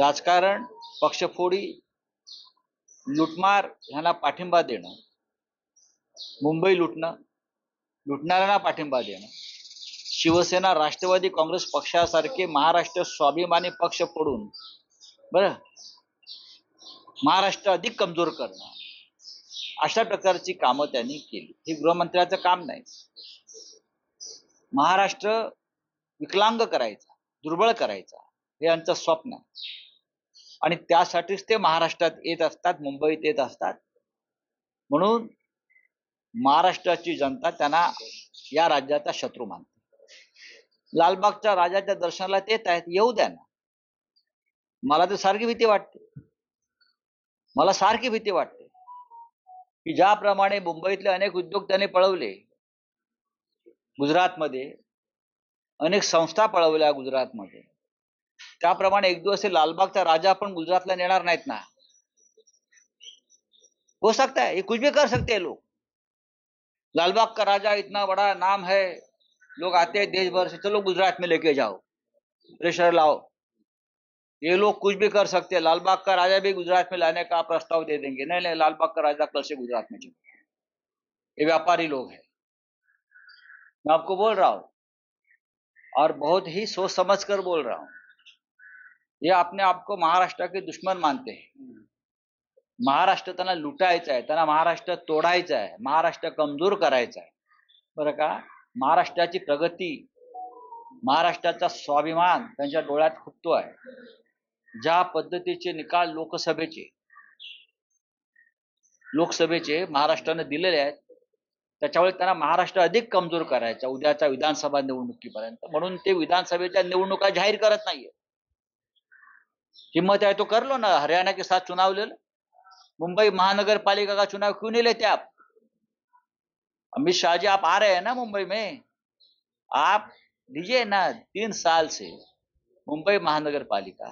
राजकारण पक्षफोडी लुटमार ह्यांना पाठिंबा देणं मुंबई लुटणं लुटणाऱ्यांना पाठिंबा देणं शिवसेना राष्ट्रवादी काँग्रेस पक्षासारखे महाराष्ट्र स्वाभिमानी पक्ष पडून बरं महाराष्ट्र अधिक कमजोर करणं अशा प्रकारची कामं त्यांनी केली. हे गृहमंत्र्याचं काम नाही. महाराष्ट्र विकलांग करायचा दुर्बळ करायचा. हे यांचं स्वप्न आहे. आणि त्यासाठीच ते महाराष्ट्रात येत असतात मुंबईत येत असतात. म्हणून महाराष्ट्राची जनता त्यांना या राज्याचा शत्रू मानते. लालबागच्या राजाच्या दर्शनाला येत आहेत येऊ द्या ना. मला तर सारखी भीती वाटते. मला सारखी भीती वाटते. की ज्याप्रमाणे मुंबईतले अनेक उद्योग त्याने पळवले गुजरातमध्ये अनेक संस्था पळवल्या गुजरातमध्ये. त्याप्रमाणे एक दिवस हे लालबागचा राजा पण गुजरातला नेणार नाहीत ना. हो सकता है ये कुछ भी कर सकते हैं लोग लालबाग का राजा इतना बड़ा नाम है लोग आते हैं देश भर से, चलो गुजरात में लेके जाओ, प्रेशर लाओ. ये लोग कुछ भी कर सकते हैं लालबाग का राजा भी गुजरात में लाने का प्रस्ताव दे देंगे. नहीं नहीं लालबाग का राजा कल से गुजरात में चले ये व्यापारी लोग हैं. मैं आपको बोल रहा हूँ, और बहुत ही सोच समझ कर बोल रहा हूँ. ये अपने आपको महाराष्ट्राचे महाराष्ट्र के दुश्मन मानते हैं। महाराष्ट्र त्यांना लुटायचं आहे त्यांना महाराष्ट्र तोडायचं आहे महाराष्ट्र कमजोर करायचा आहे. बरं का? महाराष्ट्राची प्रगती महाराष्ट्राचा स्वाभिमान त्यांच्या डोळ्यात खुपतो आहे. ज्या पद्धतीचे निकाल लोकसभेचे लोकसभेचे महाराष्ट्राने दिलेले आहेत त्याच्यामुळे त्यांना महाराष्ट्र अधिक कमजोर करायचा उद्याच्या विधानसभा निवडणुकीपर्यंत. म्हणून ते विधानसभेच्या निवडणुका जाहीर करत नाहीये. हिम्मत है तो कर लो ना. हरियाणा के साथ चुनाव ले लो मुंबई महानगर पालिका का चुनाव क्यों नहीं लेते आप? अमित शाह जी आप आ रहे हैं ना मुंबई में? आप लीजिए ना तीन साल से मुंबई महानगर पालिका